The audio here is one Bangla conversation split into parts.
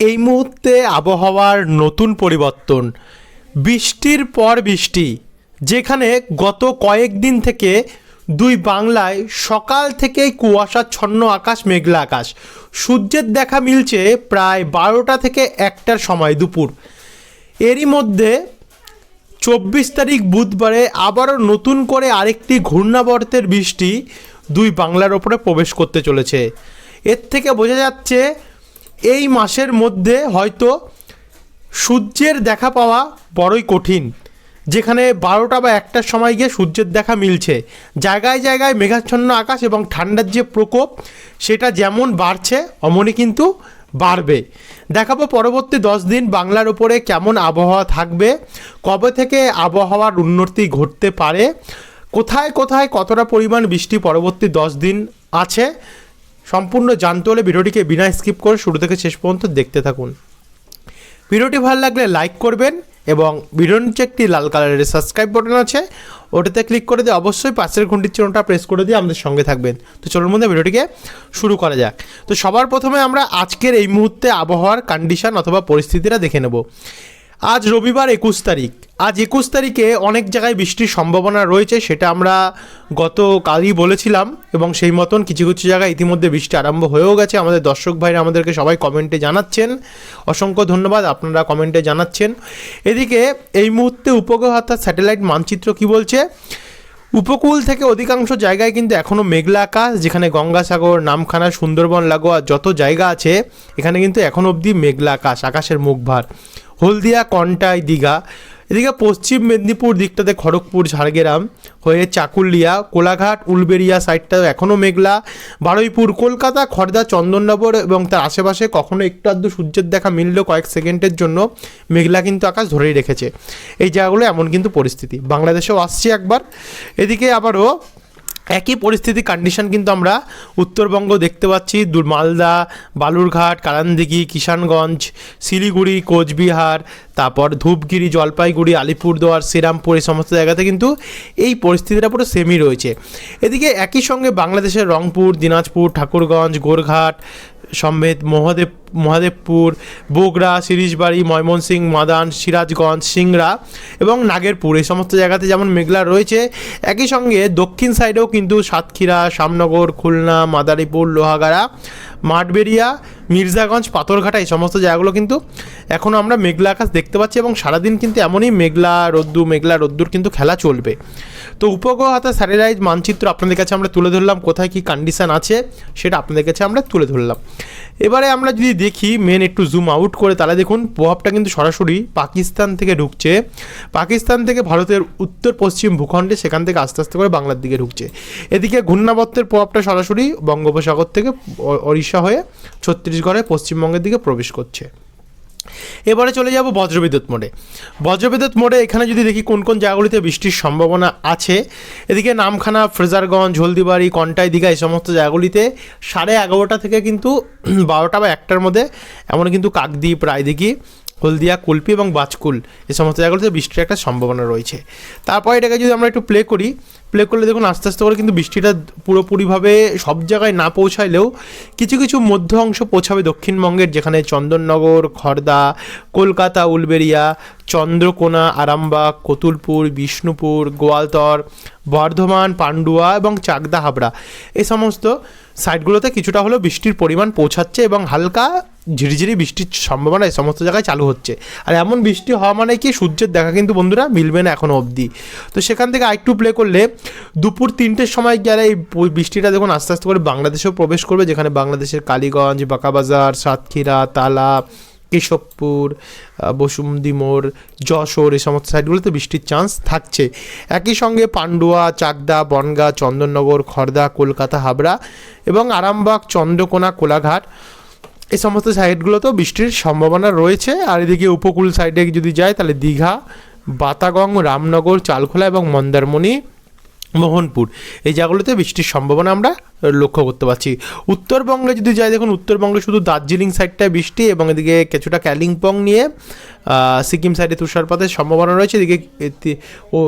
এই মুহূর্তে আবহাওয়ার নতুন পরিবর্তন। বৃষ্টির পর বৃষ্টি, যেখানে গত কয়েকদিন থেকে দুই বাংলায় সকাল থেকেই কুয়াশাচ্ছন্ন আকাশ, মেঘলা আকাশ। সূর্যের দেখা মিলছে প্রায় বারোটা থেকে একটার সময় দুপুর। এরই মধ্যে চব্বিশ তারিখ বুধবারে আবারও নতুন করে আরেকটি ঘূর্ণাবর্তের বৃষ্টি দুই বাংলার ওপরে প্রবেশ করতে চলেছে। এর থেকে বোঝা যাচ্ছে এই মাসের মধ্যে হয়তো সূর্যের দেখা পাওয়া বড়ই কঠিন। যেখানে বারোটা বা একটার সময় গিয়ে সূর্যের দেখা মিলছে। জায়গায় জায়গায় মেঘাচ্ছন্ন আকাশ এবং ঠান্ডার যে প্রকোপ, সেটা যেমন বাড়ছে অমনই কিন্তু বাড়বে। দেখাবো পরবর্তী দশ দিন বাংলার উপরে কেমন আবহাওয়া থাকবে, কবে থেকে আবহাওয়ার উন্নতি ঘটতে পারে, কোথায় কোথায় কতটা পরিমাণ বৃষ্টি পরবর্তী দশ দিন আছে সম্পূর্ণ জানতে হলে ভিডিওটিকে বিনা স্কিপ করে শুরু থেকে শেষ পর্যন্ত দেখতে থাকুন। ভিডিওটি ভালো লাগলে লাইক করবেন এবং ভিডিওর নিচে একটি লাল কালারের সাবস্ক্রাইব বাটন আছে। ওটাতে ক্লিক করে দিয়ে অবশ্যই পাশের ঘন্টির চিহ্নটা প্রেস করে দিয়ে আমাদের সঙ্গে থাকবেন। তো চলুন মধ্যে ভিডিওটিকে শুরু করা যাক। তো সবার প্রথমে আমরা আজকের এই মুহূর্তে আবহাওয়ার কন্ডিশন অথবা পরিস্থিতিটা দেখে নেব। আজ রবিবার একুশ তারিখ। আজ একুশ তারিখে অনেক জায়গায় বৃষ্টির সম্ভাবনা রয়েছে, সেটা আমরা গতকালই বলেছিলাম এবং সেই মতন কিছু কিছু জায়গায় ইতিমধ্যে বৃষ্টি আরম্ভ হয়েও গেছে। আমাদের দর্শক ভাইরা আমাদেরকে সবাই কমেন্টে জানাচ্ছেন। অসংখ্য ধন্যবাদ, আপনারা কমেন্টে জানাচ্ছেন। এদিকে এই মুহূর্তে উপগ্রহ অর্থাৎ স্যাটেলাইট মানচিত্র কি বলছে? উপকূল থেকে অধিকাংশ জায়গায় কিন্তু এখনও মেঘলা আকাশ, যেখানে গঙ্গাসাগর, নামখানা, সুন্দরবন, লাগোয়া যত জায়গা আছে, এখানে কিন্তু এখনও অবধি মেঘলা আকাশ, আকাশের মুখভার। হলদিয়া, কন্টাই, দীঘা। এদিকে পশ্চিম মেদিনীপুর দিকটাতে খড়গপুর, ঝাড়গ্রাম হয়ে চাকুলিয়া, কোলাঘাট উলবেরিয়া সাইডটা এখনও মেঘলা। বারুইপুর, কলকাতা, খড়দা, চন্দননগর এবং তার আশেপাশে কখনো একটু আধটু সূর্যের দেখা মিললেও কয়েক সেকেন্ডের জন্য মেঘলা কিন্তু আকাশ ধরেই রেখেছে। এই জায়গাগুলো এমন কিন্তু পরিস্থিতি। বাংলাদেশেও আসছে একবার। এদিকে আবারও একই পরিস্থিতি কন্ডিশন কিন্তু আমরা উত্তরবঙ্গ দেখতে পাচ্ছি। মালদা, বালুরঘাট কালান্দিঘি কিষানগঞ্জ, শিলিগুড়ি, কোচবিহার, তারপর ধূপগিরি, জলপাইগুড়ি, আলিপুরদুয়ার, শ্রীরামপুর এই সমস্ত জায়গাতে কিন্তু এই পরিস্থিতিটা পুরো সেমই রয়েছে। এদিকে একই সঙ্গে বাংলাদেশের রংপুর, দিনাজপুর, ঠাকুরগঞ্জ, গোরঘাট সমেত মহাদেব মহাদেবপুর বগুড়া সিরিজবাড়ি, ময়মনসিংহ, মাদান, সিরাজগঞ্জ, সিংড়া এবং নাগেরপুর। এই সমস্ত জায়গাতে যেমন মেঘলা রয়েছে, একই সঙ্গে দক্ষিণ সাইডেও কিন্তু সাতক্ষীরা, শামনগর, খুলনা, মাদারীপুর, লোহাগাড়া মাঠবেরিয়া মির্জাগঞ্জ, পাথরঘাটা এই সমস্ত জায়গাগুলো কিন্তু এখনও আমরা মেঘলা আকাশ দেখতে পাচ্ছি এবং সারাদিন কিন্তু এমনই মেঘলা রোদ্দু মেঘলা রোদ্দুর কিন্তু খেলা চলবে। তো উপগ্রহ হাতে স্যাটেলাইট মানচিত্র আপনাদের কাছে আমরা তুলে ধরলাম, কোথায় কী কন্ডিশন আছে সেটা আপনাদের কাছে আমরা তুলে ধরলাম। এবারে আমরা যদি দেখি মেন একটু জুম আউট করে তাহলে দেখুন, প্রভাবটা কিন্তু সরাসরি পাকিস্তান থেকে ঢুকছে। পাকিস্তান থেকে ভারতের উত্তর পশ্চিম ভূখণ্ডে সেখান থেকে আস্তে আস্তে করে বাংলার দিকে ঢুকছে। এদিকে ঘূর্ণাবর্তের প্রভাবটা সরাসরি বঙ্গোপসাগর থেকে ও- ওড়িশা হয়ে ছত্তিশগড়ে পশ্চিমবঙ্গের দিকে প্রবেশ করছে। এবারে চলে যাব বজ্রবিদ্যুৎ মোড়ে। বজ্রবিদ্যুৎ মোড়ে এখানে যদি দেখি কোন কোন জায়গাগুলিতে বৃষ্টির সম্ভাবনা আছে, এদিকে নামখানা, ফ্রেজারগঞ্জ, হলদিবাড়ি কন্টাই দীঘা এই সমস্ত জায়গাগুলিতে সাড়ে এগারোটা থেকে কিন্তু বারোটা বা একটার মধ্যে এমন কিন্তু কাকদ্বীপ, রায়দিঘি হলদিয়া, কুলপি এবং বাজকুল, এই সমস্ত জায়গাগুলোতে বৃষ্টির একটা সম্ভাবনা রয়েছে। তারপর এটাকে যদি আমরা একটু প্লে করি প্লে করলে দেখুন আস্তে আস্তে করে কিন্তু বৃষ্টিটা পুরোপুরিভাবে সব জায়গায় না পৌঁছাইলেও কিছু কিছু মধ্য অংশ পৌঁছাবে দক্ষিণবঙ্গের, যেখানে চন্দননগর খড়দা কলকাতা উলবেরিয়া চন্দ্রকোনা, আরামবাগ, কতুলপুর, বিষ্ণুপুর, গোয়ালতর, বর্ধমান, পান্ডুয়া এবং চাকদা হাবড়া এই সমস্ত সাইডগুলোতে কিছুটা হলেও বৃষ্টির পরিমাণ পৌঁছাচ্ছে এবং হালকা ঝিরিঝিরি বৃষ্টির সম্ভাবনা এই সমস্ত জায়গায় চালু হচ্ছে। আর এমন বৃষ্টি হওয়া মানে কি? সূর্যের দেখা কিন্তু বন্ধুরা মিলবে না এখনও অবধি। তো সেখান থেকে আরেকটু প্লে করলে দুপুর তিনটের সময় গেলে এই বৃষ্টিটা দেখুন আস্তে আস্তে করে বাংলাদেশেও প্রবেশ করবে, যেখানে বাংলাদেশের কালীগঞ্জ, বাঁকাবাজার, সাতক্ষীরা, তালা, কেশবপুর মোড়, যশোর এই সমস্ত সাইডগুলোতে বৃষ্টির চান্স থাকছে। একই সঙ্গে পান্ডুয়া, চাকদা, বনগা, চন্দননগর, খর্দা, কলকাতা, হাবড়া এবং আরামবাগ, চন্দ্রকোনা, কোলাঘাট এই সমস্ত সাইডগুলোতেও বৃষ্টির সম্ভাবনা রয়েছে। আর এদিকে উপকূল সাইডে যদি যায় তাহলে দীঘা, বাতাগং, রামনগর, চালখোলা এবং মন্দারমণি, মোহনপুর। এই জায়গাগুলোতে বৃষ্টির সম্ভাবনা আমরা লক্ষ্য করতে পারছি। উত্তরবঙ্গে যদি যাই, দেখুন উত্তরবঙ্গে শুধু দার্জিলিং সাইডটায় বৃষ্টি এবং এদিকে কিছুটা কালিম্পং নিয়ে সিকিম সাইডে তুষারপাতের সম্ভাবনা রয়েছে। এদিকে ও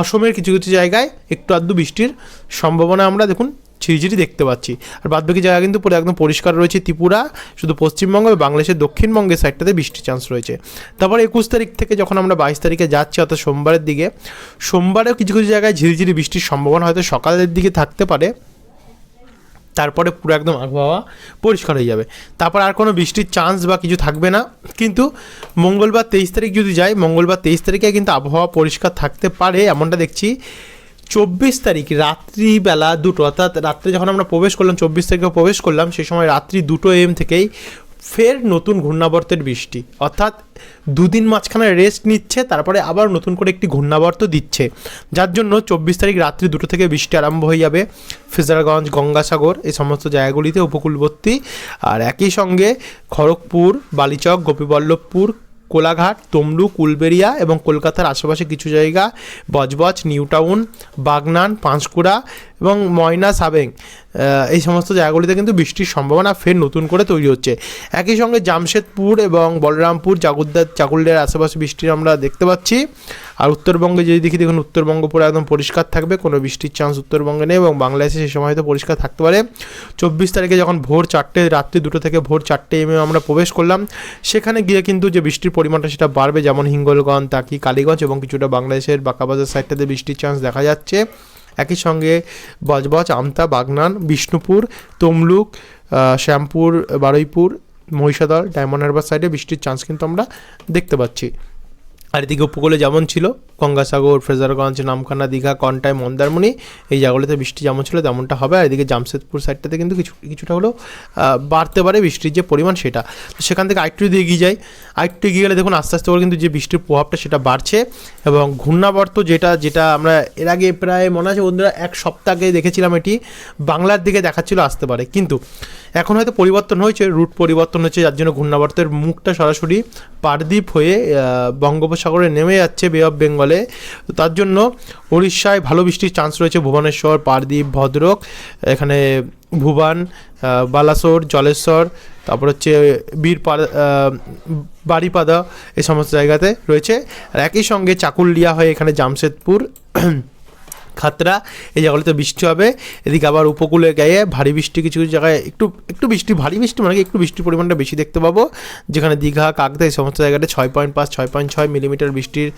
অসমের কিছু কিছু জায়গায় একটু আধটু বৃষ্টির সম্ভাবনা আমরা দেখুন ঝিরিঝিরি দেখতে পাচ্ছি। আর বাদবাকি জায়গা কিন্তু পুরো একদম পরিষ্কার রয়েছে ত্রিপুরা, শুধু পশ্চিমবঙ্গ এবং বাংলাদেশের দক্ষিণবঙ্গের সাইডটাতে বৃষ্টির চান্স রয়েছে। তারপর একুশ তারিখ থেকে যখন আমরা বাইশ তারিখে যাচ্ছি, অর্থাৎ সোমবারের দিকে, সোমবারেও কিছু কিছু জায়গায় ঝিরিঝিরি বৃষ্টির সম্ভাবনা হয়তো সকালের দিকে থাকতে পারে। তারপরে পুরো একদম আবহাওয়া পরিষ্কার হয়ে যাবে। তারপর আর কোনো বৃষ্টির চান্স বা কিছু থাকবে না। কিন্তু মঙ্গলবার তেইশ তারিখ যদি যাই মঙ্গলবার তেইশ তারিখে কিন্তু আবহাওয়া পরিষ্কার থাকতে পারে এমনটা দেখছি। চব্বিশ তারিখ রাত্রিবেলা দুটো, অর্থাৎ রাত্রে যখন আমরা প্রবেশ করলাম, চব্বিশ তারিখে প্রবেশ করলাম, সেই সময় রাত্রি দুটো এম থেকেই ফের নতুন ঘূর্ণাবর্তের বৃষ্টি। অর্থাৎ দুদিন মাঝখানে রেস্ট নিচ্ছে, তারপরে আবার নতুন করে একটি ঘূর্ণাবর্ত দিচ্ছে। যার জন্য চব্বিশ তারিখ রাত্রি দুটো থেকে বৃষ্টি আরম্ভ হয়ে যাবে। ফিজারগঞ্জ, গঙ্গাসাগর এই সমস্ত জায়গাগুলিতে উপকূলবর্তী। আর একই সঙ্গে খড়গপুর, বালিচক, গোপীবল্লভপুর কোলাঘাট তমলু উলবেরিয়া এবং কলকাতার আশেপাশে কিছু জায়গা, বজবজ নিউ টাউন বাগনান, পাঁশকুড়া এবং ময়না, সাবেং। এই সমস্ত জায়গাগুলিতে কিন্তু বৃষ্টির সম্ভাবনা ফের নতুন করে তৈরি হচ্ছে। একই সঙ্গে জামশেদপুর এবং বলরামপুর জাগুদ্দার চাকুলডের আশেপাশে বৃষ্টির আমরা দেখতে পাচ্ছি। আর উত্তরবঙ্গে যদি দেখি, দেখুন, উত্তরবঙ্গ পুরো একদম পরিষ্কার থাকবে, কোনো বৃষ্টির চান্স উত্তরবঙ্গে নেই এবং বাংলাদেশে সেই সময় হয়তো পরিষ্কার থাকতে পারে। চব্বিশ তারিখে যখন ভোর চারটে, রাত্রি দুটো থেকে ভোর চারটে এমে আমরা প্রবেশ করলাম, সেখানে গিয়ে কিন্তু যে বৃষ্টির পরিমাণটা সেটা বাড়বে, যেমন হিঙ্গলগঞ্জ তাকি কালীগঞ্জ এবং কিছুটা বাংলাদেশের বাঁকাবাজার সাইডটাতে বৃষ্টির চান্স দেখা যাচ্ছে। একই সঙ্গে বজবজ, আমতা, বাগনান, বিষ্ণুপুর, তমলুক শ্যামপুর, বারুইপুর, মহিষাদল, ডায়মন্ড হারবার সাইডে বৃষ্টির চান্স কিন্তু আমরা দেখতে পাচ্ছি। আর এদিকে উপকূলে যেমন ছিল গঙ্গাসাগর, ফ্রেজারগঞ্জ, নামখানা, দীঘা, কন্টাই, মন্দারমণি, এই জায়গাগুলোতে বৃষ্টি যেমন ছিল তেমনটা হবে। আর এদিকে জামশেদপুর সাইডটাতে কিন্তু কিছু, কিছুটা হলেও বাড়তে পারে বৃষ্টির যে পরিমাণ সেটা। সেখান থেকে আরেকটু যদি এগিয়ে যাই, আরেকটু এগিয়ে গেলে দেখুন আস্তে আস্তে করে কিন্তু যে বৃষ্টির প্রভাবটা সেটা বাড়ছে এবং ঘূর্ণাবর্ত যেটা যেটা আমরা এর আগে প্রায় মনে আছে বন্ধুরা এক সপ্তাহ আগে দেখেছিলাম এটি, বাংলার দিকে দেখাচ্ছিল আসতে পারে। কিন্তু এখন হয়তো পরিবর্তন হয়েছে রুট পরিবর্তন হয়েছে যার জন্য ঘূর্ণাবর্তের মুখটা সরাসরি পারদ্বীপ হয়ে বঙ্গোপসাগরে নেমে যাচ্ছে বে অফ বেঙ্গলে তো তার জন্য উড়িষ্যায় ভালো বৃষ্টির চান্স রয়েছে ভুবনেশ্বর পারদ্বীপ ভদ্রক, এখানে ভুবান বালাসোর, জলেশ্বর, তারপর হচ্ছে বীরপা বাড়িপাদা এই সমস্ত জায়গাতে রয়েছে। আর একই সঙ্গে চাকুলিয়া হয়ে এখানে জামশেদপুর, খাতরা, এই জায়গাগুলোতে বৃষ্টি হবে। এদিকে আবার উপকূলে গিয়ে ভারী বৃষ্টি কিছু কিছু জায়গায় একটু একটু বৃষ্টি, ভারী বৃষ্টি মানে একটু বৃষ্টির পরিমাণটা বেশি দেখতে পাবো। যেখানে দীঘা কাকদা এই সমস্ত জায়গাতে ছয় পয়েন্ট পাঁচ, ছয় পয়েন্ট ছয় মিলিমিটার বৃষ্টির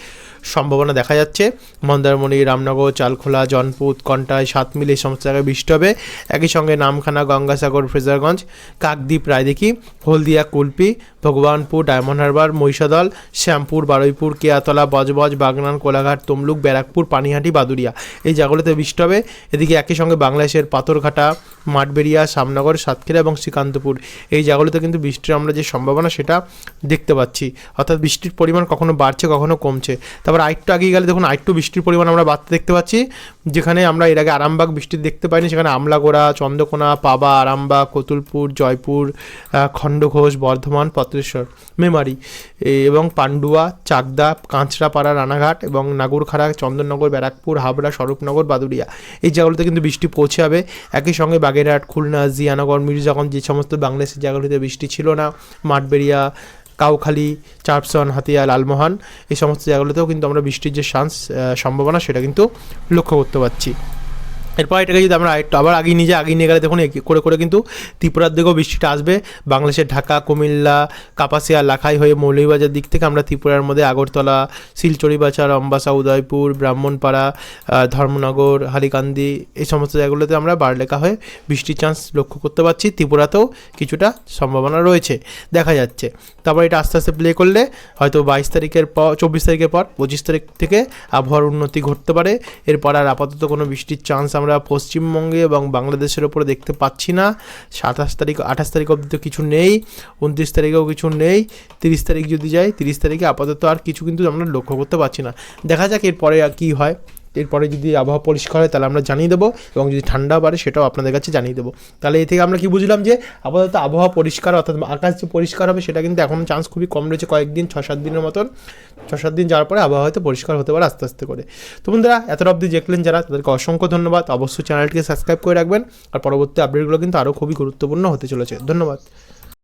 সম্ভাবনা দেখা যাচ্ছে। মন্দারমণি, রামনগর, চালখোলা জনপুত কন্টাই, সাতমিল এই সমস্ত জায়গায় বৃষ্টি হবে। একই সঙ্গে নামখানা, গঙ্গাসাগর, ফ্রেজারগঞ্জ, কাকদ্বীপ, রায়দিঘি, হলদিয়া, কুলপি, ভগবানপুর, ডায়মন্ড হারবার, মহিষাদল, শ্যামপুর, বারুইপুর, কেয়াতলা, বজবজ, বাগনান, কোলাঘাট, তমলুক, ব্যারাকপুর, পানিহাটি বাদুরিয়া এই জায়গাগুলোতে বৃষ্টি হবে। এদিকে একই সঙ্গে বাংলাদেশের পাথরঘাটা, মাঠবেড়িয়া সামনগর সাতক্ষীরা এবং শ্রীকান্তপুর এই জায়গাগুলোতে কিন্তু বৃষ্টির আমরা যে সম্ভাবনা সেটা দেখতে পাচ্ছি। অর্থাৎ বৃষ্টির পরিমাণ কখনো বাড়ছে, কখনো কমছে। তারপর আরেকটু আগিয়ে গেলে দেখুন, আরেকটু বৃষ্টির পরিমাণ আমরা বাড়তে দেখতে পাচ্ছি। যেখানে আমরা এর আগে আরামবাগ বৃষ্টি দেখতে পাইনি, সেখানে আমলাগোড়া, চন্দ্রকোনা, পাবা, আরামবাগ, কতুলপুর, জয়পুর খণ্ডঘোষ, বর্ধমান, পত্রেশ্বর, মেমারি এবং পান্ডুয়া, চাকদা, কাঁচরাপাড়া, রানাঘাট এবং নাগরখাড়া, চন্দননগর, ব্যারাকপুর, হাবড়া, স্বরূপনগর, বাদুড়িয়া। এই জায়গাগুলোতে কিন্তু বৃষ্টি পৌঁছে যাবে একই সঙ্গে বাগেরহাট, খুলনা, জিয়ানগর, মির্জাগঞ্জ, যে সমস্ত বাংলাদেশের জায়গাগুলিতে বৃষ্টি ছিল না, মাঠবেড়িয়া কাউখালী চারপসন হাতিয়া লালমোহন এই সমস্ত জায়গাগুলোতেও কিন্তু আমরা বৃষ্টির যে চান্স সম্ভাবনা সেটা কিন্তু লক্ষ্য করতে পারছি। এরপর এটাকে যদি আমরা একটু আবার আগিয়ে নিয়ে যাই, আগিয়ে নিয়ে গেলে দেখুন করে করে কিন্তু ত্রিপুরার দিকেও বৃষ্টিটা আসবে। বাংলাদেশের ঢাকা, কুমিল্লা, কাপাসিয়া, লাখাই হয়ে মৌলভীবাজার দিক থেকে আমরা ত্রিপুরার মধ্যে আগরতলা শিলচড়ি বাজার অম্বাসা, উদয়পুর, ব্রাহ্মণপাড়া ধর্মনগর, হালিকান্দি এই সমস্ত জায়গাগুলোতে আমরা বারলেখা হয়ে বৃষ্টির চান্স লক্ষ্য করতে পারছি। ত্রিপুরাতেও কিছুটা সম্ভাবনা রয়েছে, দেখা যাচ্ছে। তারপর এটা আস্তে আস্তে প্লে করলে হয়তো বাইশ তারিখের পর, চব্বিশ তারিখের পর পঁচিশ তারিখ থেকে আবহাওয়ার উন্নতি ঘটতে পারে। এরপর আর আপাতত কোনো বৃষ্টির চান্স আমরা পশ্চিমবঙ্গে এবং বাংলাদেশের ওপরে দেখতে পাচ্ছি না। সাতাশ তারিখ, আঠাশ তারিখ অব্দি তো কিছু নেই, উনত্রিশ তারিখেও কিছু নেই, তিরিশ তারিখ যদি যাই তিরিশ তারিখে আপাতত আর কিছু কিন্তু আমরা লক্ষ্য করতে পারছি না। দেখা যাক এরপরে কী হয়। এরপরে যদি আবহাওয়া পরিষ্কার হয়, তাহলে আমরা জানিয়ে দেবো এবং যদি ঠান্ডা বাড়ে, সেটাও আপনাদের কাছে জানিয়ে দেবো। তাহলে এ থেকে আমরা কি বুঝলাম যে, আপাতত আবহাওয়া পরিষ্কার, অর্থাৎ আকাশ যে পরিষ্কার হবে, সেটা কিন্তু এখন চান্স খুবই কম রয়েছে কয়েকদিন ছ সাত দিনের মতন। ছ সাত দিন যাওয়ার পরে আবহাওয়া হয়তো পরিষ্কার হতে পারে আস্তে আস্তে করে। তো বন্ধুরা, এতটা অবধি দেখলেন যারা, তাদেরকে অসংখ্য ধন্যবাদ। অবশ্যই চ্যানেলটিকে সাবস্ক্রাইব করে রাখবেন। আর পরবর্তী আপডেটগুলো কিন্তু আরও খুবই গুরুত্বপূর্ণ হতে চলেছে। ধন্যবাদ।